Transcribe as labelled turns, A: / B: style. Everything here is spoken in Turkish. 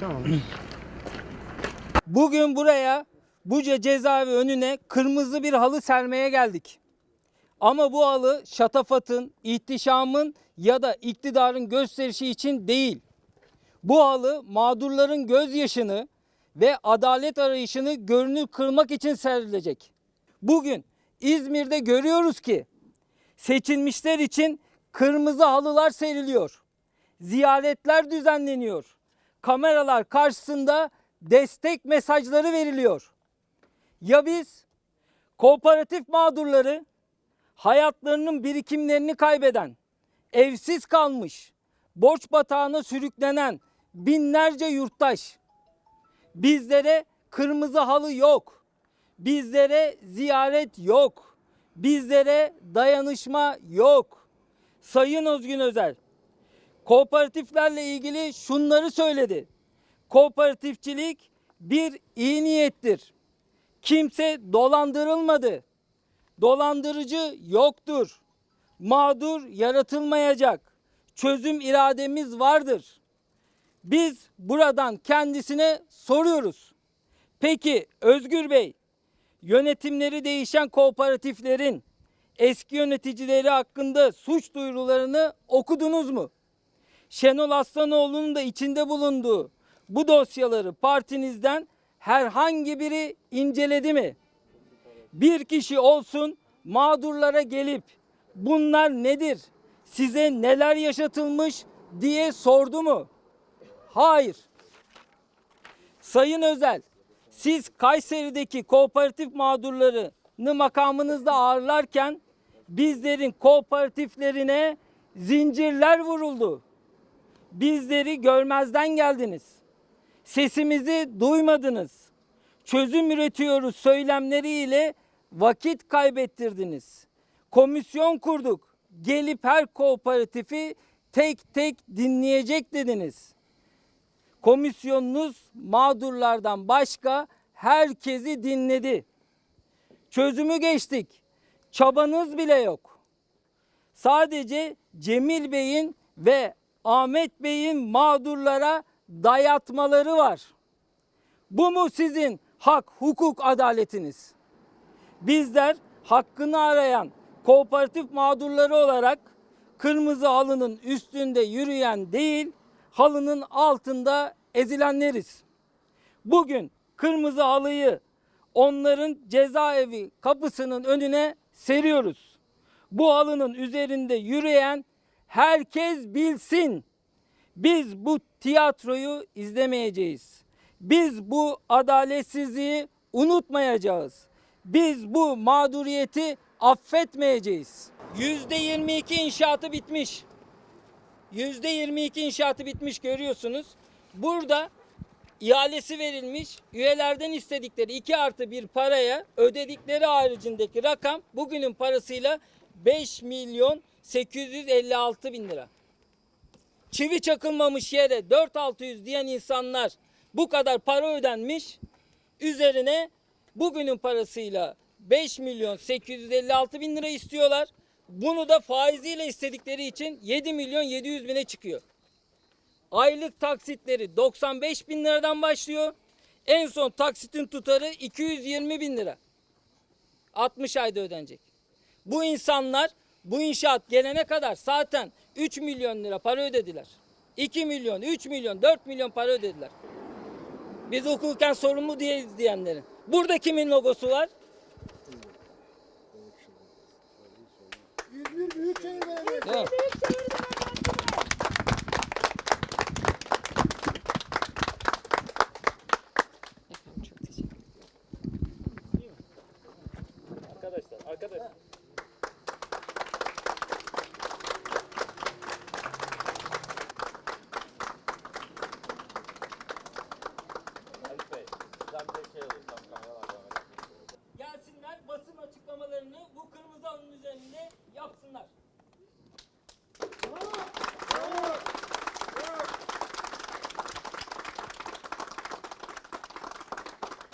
A: Tamam.
B: Bugün buraya Buca cezaevi önüne kırmızı bir halı sermeye geldik. Ama bu halı şatafatın, ihtişamın ya da iktidarın gösterişi için değil. Bu halı mağdurların gözyaşını ve adalet arayışını görünür kılmak için serilecek. Bugün İzmir'de görüyoruz ki seçilmişler için kırmızı halılar seriliyor. Ziyaretler düzenleniyor. Kameralar karşısında destek mesajları veriliyor. Ya biz kooperatif mağdurları hayatlarının birikimlerini kaybeden, evsiz kalmış, borç batağına sürüklenen binlerce yurttaş. Bizlere kırmızı halı yok. Bizlere ziyaret yok. Bizlere dayanışma yok. Sayın Özgün Özel, kooperatiflerle ilgili şunları söyledi. Kooperatifçilik bir iyi niyettir. Kimse dolandırılmadı. Dolandırıcı yoktur. Mağdur yaratılmayacak. Çözüm irademiz vardır. Biz buradan kendisine soruyoruz. Peki Özgür Bey, yönetimleri değişen kooperatiflerin eski yöneticileri hakkında suç duyurularını okudunuz mu? Şenol Aslanoğlu'nun da içinde bulunduğu bu dosyaları partinizden herhangi biri inceledi mi? Bir kişi olsun mağdurlara gelip bunlar nedir? Size neler yaşatılmış diye sordu mu? Hayır. Sayın Özel, siz Kayseri'deki kooperatif mağdurlarını makamınızda ağırlarken bizlerin kooperatiflerine zincirler vuruldu. Bizleri görmezden geldiniz. Sesimizi duymadınız. Çözüm üretiyoruz söylemleriyle vakit kaybettirdiniz. Komisyon kurduk. Gelip her kooperatifi tek tek dinleyecek dediniz. Komisyonunuz mağdurlardan başka herkesi dinledi. Çözümü geçtik. Çabanız bile yok. Sadece Cemil Bey'in ve Ahmet Bey'in mağdurlara dayatmaları var. Bu mu sizin hak, hukuk, adaletiniz? Bizler hakkını arayan kooperatif mağdurları olarak kırmızı halının üstünde yürüyen değil, halının altında ezilenleriz. Bugün kırmızı halıyı onların cezaevi kapısının önüne seriyoruz. Bu halının üzerinde yürüyen herkes bilsin. Biz bu tiyatroyu izlemeyeceğiz. Biz bu adaletsizliği unutmayacağız. Biz bu mağduriyeti affetmeyeceğiz. Yüzde 22 inşaatı bitmiş. Yüzde 22 inşaatı bitmiş görüyorsunuz. Burada ihalesi verilmiş üyelerden istedikleri 2 artı bir paraya ödedikleri haricindeki rakam bugünün parasıyla 5 milyon 856 bin lira. Çivi çakılmamış yere 4600 diyen insanlar bu kadar para ödenmiş. Üzerine bugünün parasıyla 5 milyon 856 bin lira istiyorlar. Bunu da faiziyle istedikleri için 7 milyon 700 bine çıkıyor. Aylık taksitleri 95 bin liradan başlıyor. En son taksitin tutarı 220 bin lira. 60 ayda ödenecek. Bu insanlar bu inşaat gelene kadar zaten 3 milyon lira para ödediler. 2 milyon, 3 milyon, 4 milyon para ödediler. Biz hukuken sorumlu değiliz diyenlerin. Burada kimin logosu var?
A: İzmir Büyükşehir Belediyesi.
B: Arkadaşlar, arkadaşlar.